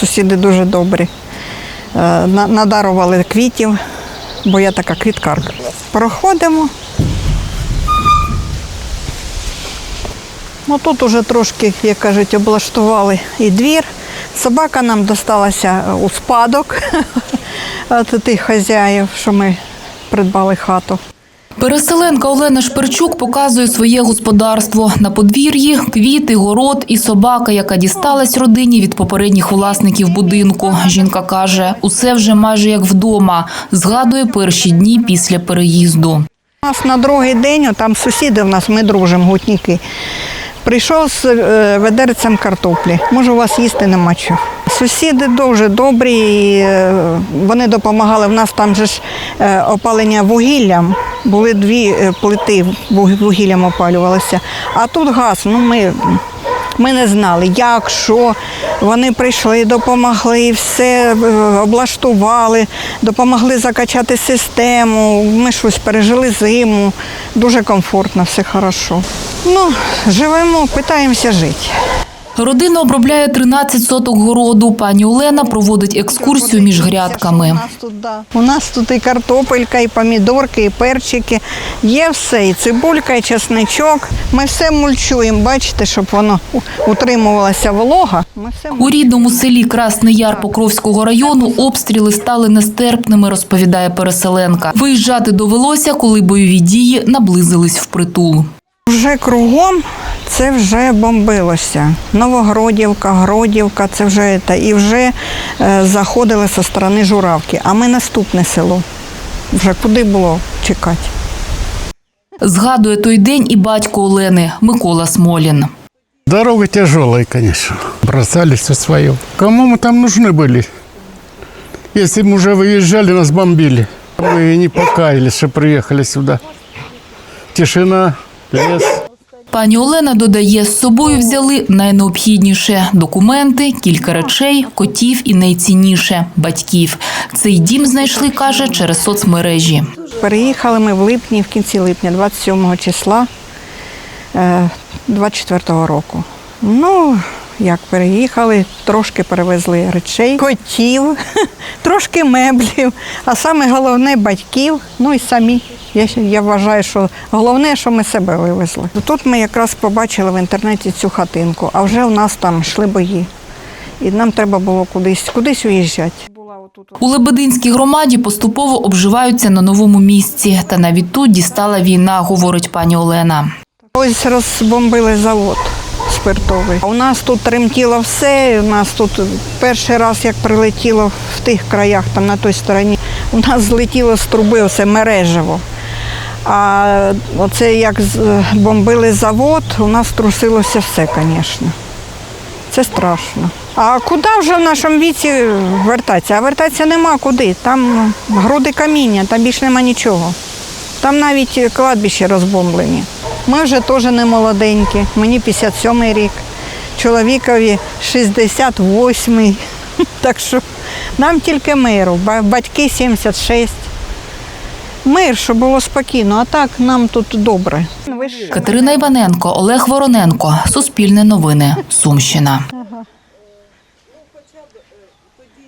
Сусіди дуже добрі. Е, Надарували квітів, бо я така квіткарка. Проходимо. Ну тут уже трошки, як кажуть, облаштували і двір. Собака нам досталася у спадок від тих хазяїв, що ми придбали хату. Переселенка Олена Шперчук показує своє господарство. На подвір'ї квіти, город і собака, яка дісталась родині від попередніх власників будинку. Жінка каже, усе вже майже як вдома. Згадує перші дні після переїзду. У нас на другий день, там сусіди в нас, ми дружимо, гутніки. Прийшов з е, ведерцем картоплі. Може, у вас їсти нема чого. Сусіди дуже добрі, е, вони допомагали. В нас там же ж е, опалення вугіллям. Були дві плити, вугіллям опалювалися. А тут газ. Ну, ми, ми не знали, як, що. Вони прийшли, допомогли, все облаштували, допомогли закачати систему. Ми щось пережили зиму. Дуже комфортно, все хорошо. Ну, живемо, питаємося жити. Родина обробляє 13 соток городу. Пані Олена проводить екскурсію між грядками. У нас тут, і картопелька, і помідорки, і перчики. Є все, і цибулька, і чесничок. Ми все мульчуємо, бачите, щоб воно утримувалася волога. У рідному селі Красний Яр Покровського району обстріли стали нестерпними, розповідає переселенка. Виїжджати довелося, коли бойові дії наблизились впритул. Вже кругом це вже бомбилося. Новогродівка, Гродівка, це вже та і вже е, заходили зі сторони Журавки. А ми наступне село. Вже куди було чекати? Згадує той день і батько Олени Микола Смолін. Дорога тяжелая, конечно. Бросали все свое. Кому мы там нужны были? Если мы уже выезжали, нас бомбили. Мы и не покаялись, что приехали сюда. Тишина, Пані Олена додає, з собою взяли найнеобхідніше – документи, кілька речей, котів і найцінніше – батьків. Цей дім знайшли, каже, через соцмережі. Переїхали ми в липні, в кінці липня, 27 числа е, 24-го року. Ну, як переїхали, трошки перевезли речей, котів, трошки меблів, а саме головне батьків, ну і самі. Я, я вважаю, що головне, що ми себе вивезли. Тут ми якраз побачили в інтернеті цю хатинку, а вже у нас там йшли бої. І нам треба було кудись, кудись уїжджати. У Лебединській громаді поступово обживаються на новому місці. Та навіть тут дістала війна, говорить пані Олена. Ось розбомбили завод спиртовий. У нас тут тремтіло все. У нас тут перший раз, як прилетіло в тих краях, там на той стороні, у нас злетіло з труби оце мережево. А оце як бомбили завод, у нас трусилося все, звісно. Це страшно. А куди вже в нашому віці вертатися? А вертатися нема куди. Там груди каміння, там більше нема нічого. Там навіть кладбище розбомблені. Ми вже теж не молоденькі. Мені 57 й рік, чоловікові 68-й. Так що нам тільки миру. Батьки 76. Мир, щоб було спокійно, а так нам тут добре. Катерина Іваненко, Олег Вороненко. Суспільне новини. Сумщина.